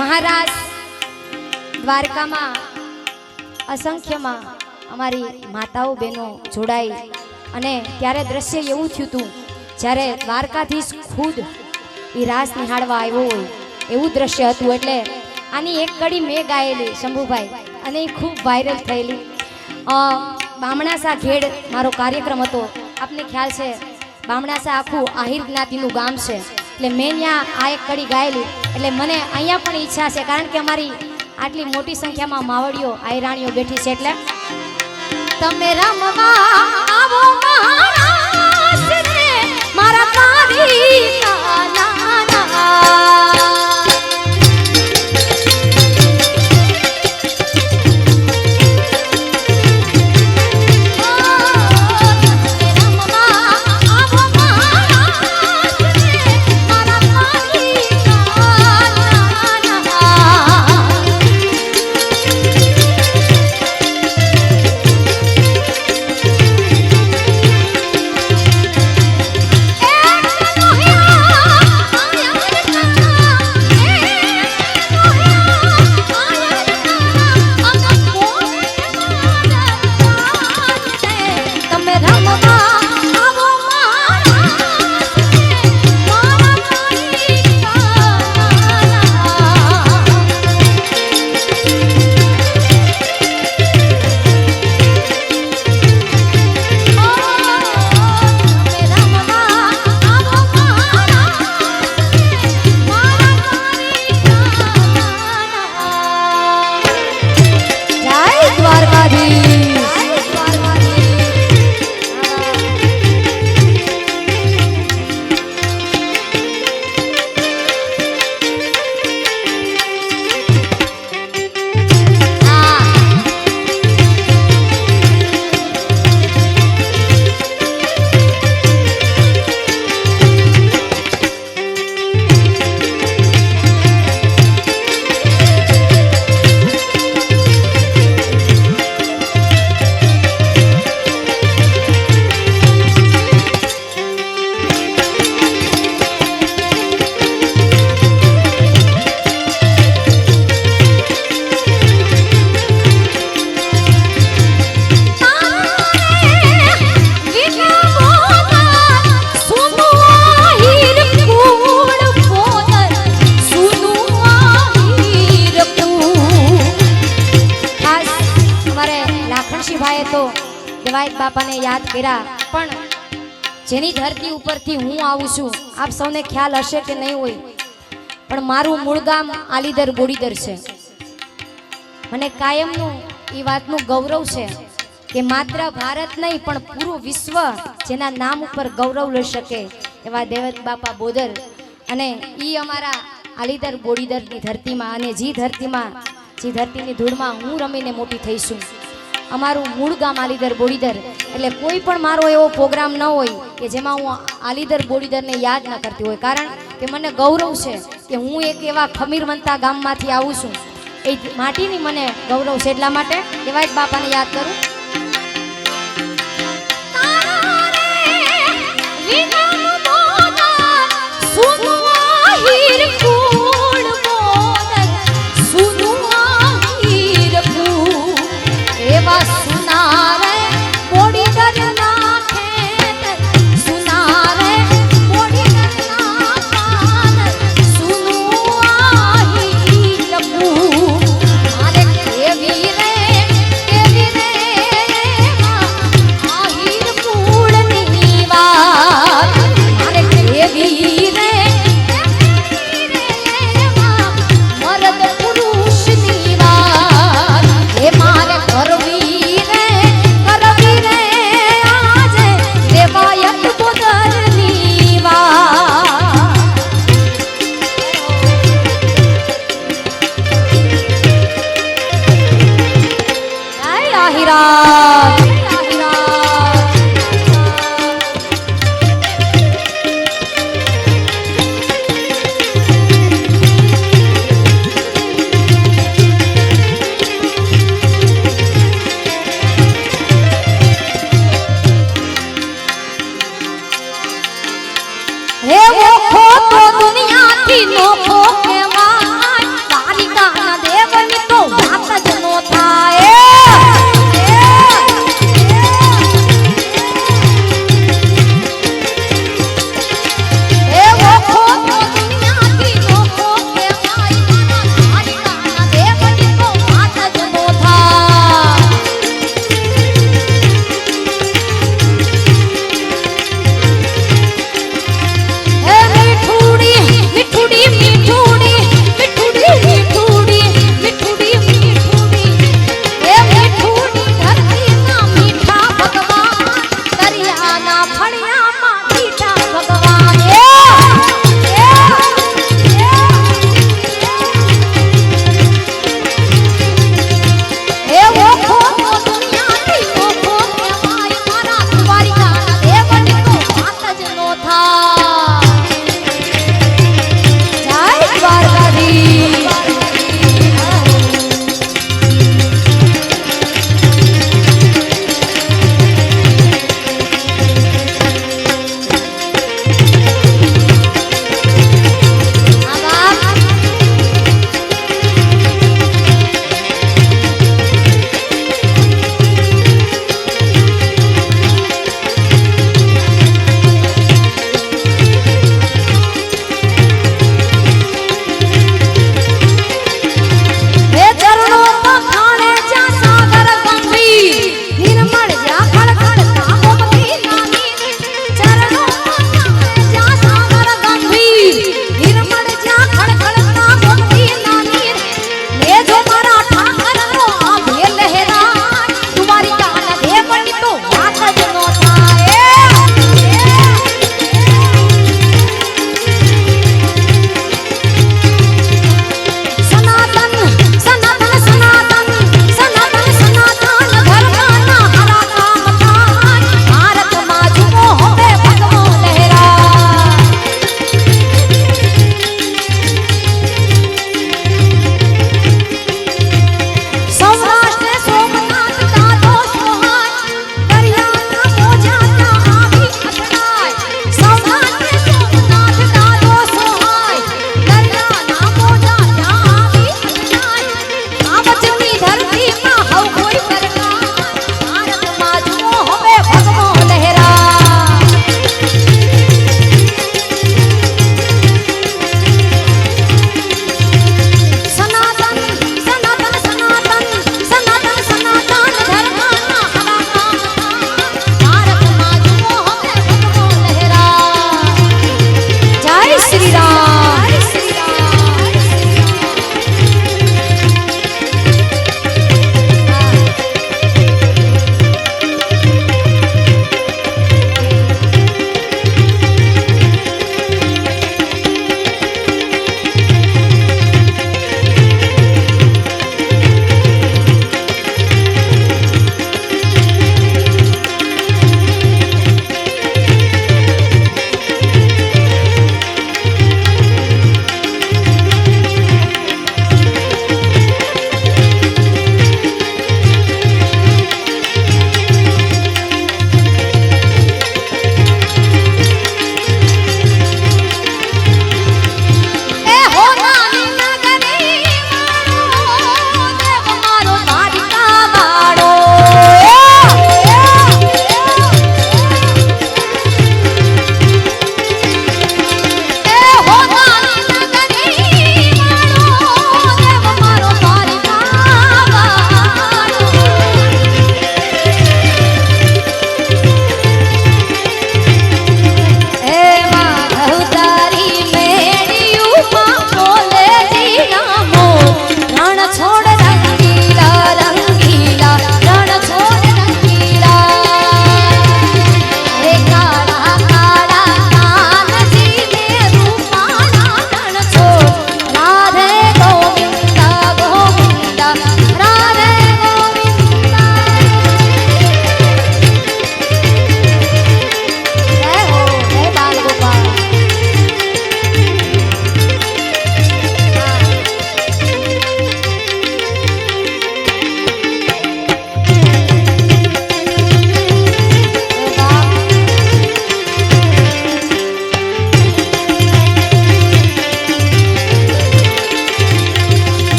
મહારાજ દ્વારકામાં અસંખ્યમાં અમારી માતાઓ બહેનો જોડાઈ અને ત્યારે દ્રશ્ય એવું થયું હતું, જ્યારે દ્વારકાધીશ ખુદ એ રાસ નિહાળવા આવ્યો હોય એવું દ્રશ્ય હતું એટલે આની એક કડી મેં ગાયેલી શંભુભાઈ અને એ ખૂબ વાયરલ થયેલી. બામણાસા ઘેડ મારો કાર્યક્રમ હતો. આપને ખ્યાલ છે, બામણાસા આખું આહિર જ્ઞાતિનું ગામ છે. એટલે મેં ત્યાં આ એક કડી ગાયેલી. એટલે મને અહીંયા પણ ઈચ્છા છે, કારણ કે અમારી આટલી મોટી સંખ્યામાં માવડીઓ, આયરાણીઓ બેઠી છે એટલે. તમે રમવા આવો મારા દેવાયત બાપાને યાદ કર્યા. પણ જેની ધરતી ઉપરથી હું આવું છું, આપ સૌને ખ્યાલ હશે કે નહીં હોય. પણ મારું મૂળ ગામ આલીદર બોડીદર છે. મને કાયમનું એ વાતનું ગૌરવ છે કે માત્ર ભારત નહીં, પણ પૂરું વિશ્વ જેના નામ ઉપર ગૌરવ લઈ શકે એવા દેવત બાપા બોદર અને એ અમારા આલીદર બોડીદરની ધરતીમાં અને જે ધરતીમાં, જે ધરતીની ધૂળમાં હું રમીને મોટી થઈશું અમારું મૂળ ગામ આલીદર બોડીદર એટલે કોઈ પણ મારો એવો પ્રોગ્રામ ન હોય કે જેમાં હું આલીદર બોડીદરને યાદ ન કરતી હોય. કારણ કે મને ગૌરવ છે કે હું એક એવા ખમીરવંતા ગામમાંથી આવું છું. એ માટીની મને ગૌરવ છે એટલા માટે એવા જ બાપાને યાદ કરું.